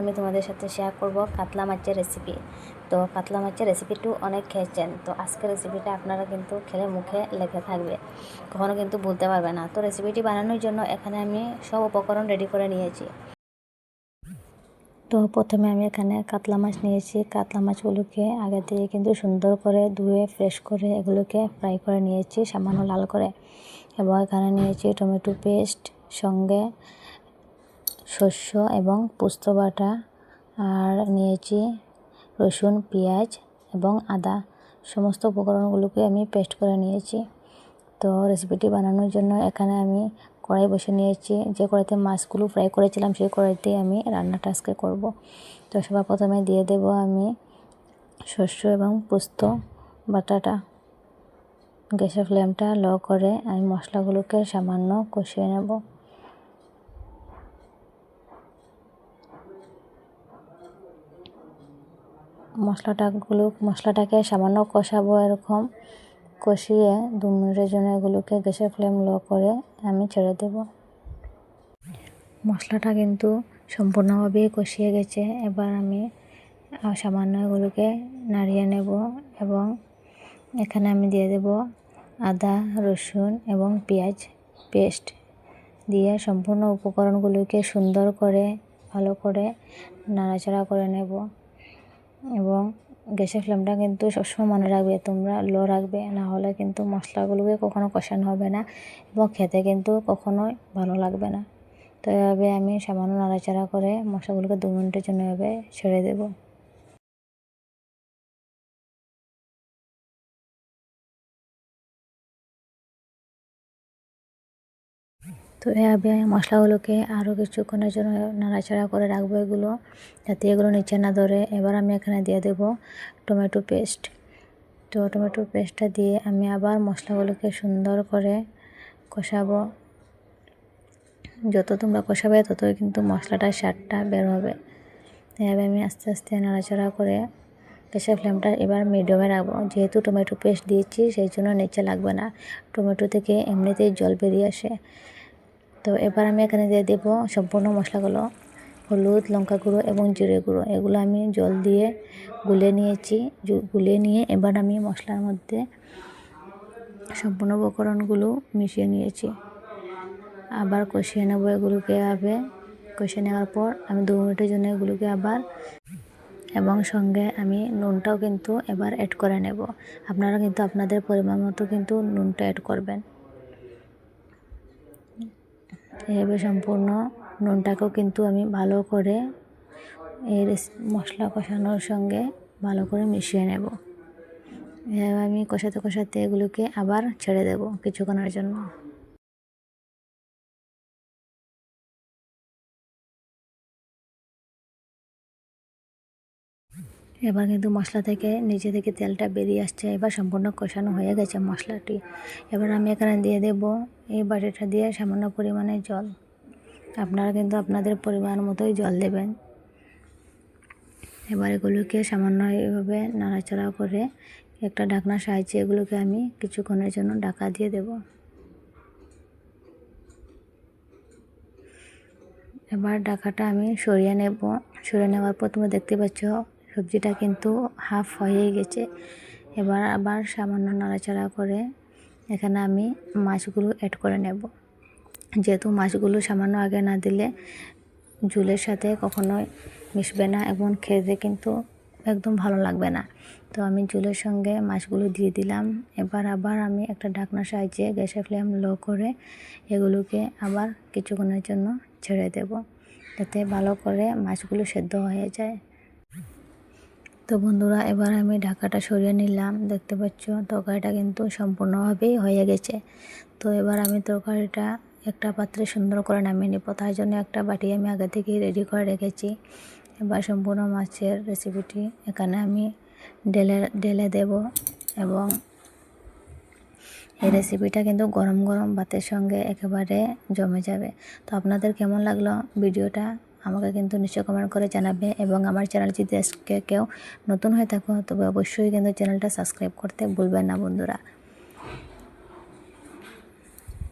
আমি তোমাদের সাথে শেয়ার করব কাতলা মাছের রেসিপি তো কাতলা মাছের রেসিপিটু অনেক খেয়েছেন, তো আজকের রেসিপিটা আপনারা কিন্তু খেলে মুখে লেগে থাকবে। কখনো কিন্তু ভুলতে পারবে না। তো রেসিপিটি বানানোর জন্য এখানে আমি সব উপকরণ রেডি করে নিয়েছি। তো প্রথমে আমি এখানে কাতলা মাছ নিয়েছি। কাতলা মাছগুলোকে আগে থেকে কিন্তু সুন্দর করে ধুয়ে ফ্রেশ করে এগুলোকে ফ্রাই করে নিয়েছি, সামান্য লাল করে। এবং এখানে নিয়েছি টমেটো পেস্ট সঙ্গে শস্য এবং পোস্ত বাটা, আর নিয়েছি রসুন, পেঁয়াজ এবং আদা। সমস্ত উপকরণগুলোকে আমি পেস্ট করে নিয়েছি। তো রেসিপিটি বানানোর জন্য এখানে আমি কড়াই বসে নিয়েছি। যে কড়াইতে মাছগুলো ফ্রাই করেছিলাম, সেই কড়াইতেই আমি রান্নাটা আজকে করব। তো সবার প্রথমে দিয়ে দেব আমি শস্য এবং পোস্ত বাটাটা। গ্যাসের ফ্লেমটা লো করে আমি মশলাগুলোকে সামান্য কষিয়ে নেব। মশলাটাগুলো, মশলাটাকে সামান্য কষাবো এরকম। কষিয়ে দু মিনিটের জন্য এগুলোকে গ্যাসের ফ্লেম লো করে আমি ছেড়ে দেব। মশলাটা কিন্তু সম্পূর্ণভাবে কষিয়ে গেছে। এবার আমি সামান্য এগুলোকে নাড়িয়ে নেব এবং এখানে আমি দিয়ে দেব আদা, রসুন এবং পেঁয়াজ পেস্ট দিয়ে সম্পূর্ণ উপকরণগুলোকে সুন্দর করে, ভালো করে নাড়াচাড়া করে নেব। এবং গ্যাসের ফ্লেমটা কিন্তু সবসময় মনে রাখবে, তোমরা লো রাখবে না হলে কিন্তু মশলাগুলোকে কখনো কষানো হবে না এবং খেতে কিন্তু কখনোই ভালো লাগবে না। তো এভাবে আমি সামান্য নাড়াচাড়া করে মশলাগুলোকে দু মিনিটের জন্য এভাবে ছেড়ে দেবো। তো এভাবে মশলাগুলোকে আরও কিছুক্ষণের জন্য নাড়াচাড়া করে রাখব এগুলো, যাতে এগুলো নিচে না ধরে। এবার আমি এখানে দিয়ে দেব টমেটো পেস্ট। তো টমেটো পেস্টটা দিয়ে আমি আবার মশলাগুলোকে সুন্দর করে কষাবো। যত তোমরা কষাবে, ততই কিন্তু মশলাটার স্বাদটা বের হবে। এভাবে আমি আস্তে আস্তে নাড়াচাড়া করে গ্যাসের ফ্লেমটা এবার মিডিয়ামে রাখব। যেহেতু টমেটো পেস্ট দিয়েছি, সেই জন্য নিচে লাগবে না। টমেটো থেকে এমনিতেই জল বেরিয়ে আসে। তো এবার আমি এখানে দিয়ে দেবো সম্পূর্ণ মশলাগুলো। হলুদ, লঙ্কা গুঁড়ো এবং জিরে গুঁড়ো। এগুলো আমি জল দিয়ে গুলে নিয়েছি। গুলে নিয়ে এবার আমি মশলার মধ্যে সম্পূর্ণ উপকরণগুলো মিশিয়ে নিয়েছি। আবার কষিয়ে নেব এগুলোকে আবে কষিয়ে নেওয়ার পর আমি দু মিনিটের জন্য এগুলোকে আবার এবং সঙ্গে আমি নুনটাও কিন্তু এবার অ্যাড করে নেব। আপনারা কিন্তু আপনাদের পরিমাণ মতো কিন্তু নুনটা অ্যাড করবেন। এভাবে সম্পূর্ণ নুনটাকেও কিন্তু আমি ভালো করে এর মশলা কষানোর সঙ্গে ভালো করে মিশিয়ে নেব। এভাবে আমি কষাতে কষাতে এগুলোকে আবার ছেড়ে দেব কিছুক্ষণের জন্য। এবার কিন্তু মশলা থেকে নিচে থেকে তেলটা বেরিয়ে আসছে, এবার সম্পূর্ণ কষানো হয়ে গেছে মশলাটি। এবার আমি এখানে দিয়ে দেব এই বাটিটা দিয়ে সামান্য পরিমাণে জল। আপনারা কিন্তু আপনাদের পরিমাণ মতোই জল দেবেন। এবার এগুলোকে সামান্য এইভাবে নাড়াচাড়া করে একটা ঢাকনা সাহায্যে এগুলোকে আমি কিছুক্ষণের জন্য ঢাকা দিয়ে দেব। এবার ঢাকাটা আমি সরিয়ে নেব। সরিয়ে নেওয়ার পর তোমরা দেখতে পাচ্ছ সবজিটা কিন্তু হাফ হয়ে গেছে। এবার আবার সামান্য নাড়াচাড়া করে এখানে আমি মাছগুলো অ্যাড করে নেব। যেহেতু মাছগুলো সামান্য আগে না দিলে ঝুলের সাথে কখনোই মিশবে না এবং খেতে কিন্তু একদম ভালো লাগবে না। তো আমি ঝুলের সঙ্গে মাছগুলো দিয়ে দিলাম। এবার আবার আমি একটা ঢাকনার সাহায্যে গ্যাসের ফ্লেম লো করে এগুলোকে আবার কিছুক্ষণের জন্য ছেড়ে দেব। যাতে ভালো করে মাছগুলো সেদ্ধ হয়ে যায়। তো বন্ধুরা, এবার আমি ঢাকাটা সরিয়ে নিলাম। দেখতে পাচ্ছ, তরকারিটা কিন্তু সম্পূর্ণভাবেই হয়ে গেছে। তো এবার আমি তরকারিটা একটা পাত্রে সুন্দর করে নামিয়ে নিব। তার জন্য একটা বাটি আমি আগে থেকেই রেডি করে রেখেছি। এবার সম্পূর্ণ মাছের রেসিপিটি এখানে আমি ডেলে ডেলে দেব এবং এই রেসিপিটা কিন্তু গরম গরম ভাতের সঙ্গে একেবারে জমে যাবে। তো আপনাদের কেমন লাগল ভিডিওটা? আমাকে কিন্তু নিশ্চয় কমেন্ট করে জানাবে এবং আমার চ্যানেল যদি আজকে কেউ নতুন হয়ে থাকো, তবে অবশ্যই কিন্তু চ্যানেলটা সাবস্ক্রাইব করতে ভুলবেন না বন্ধুরা।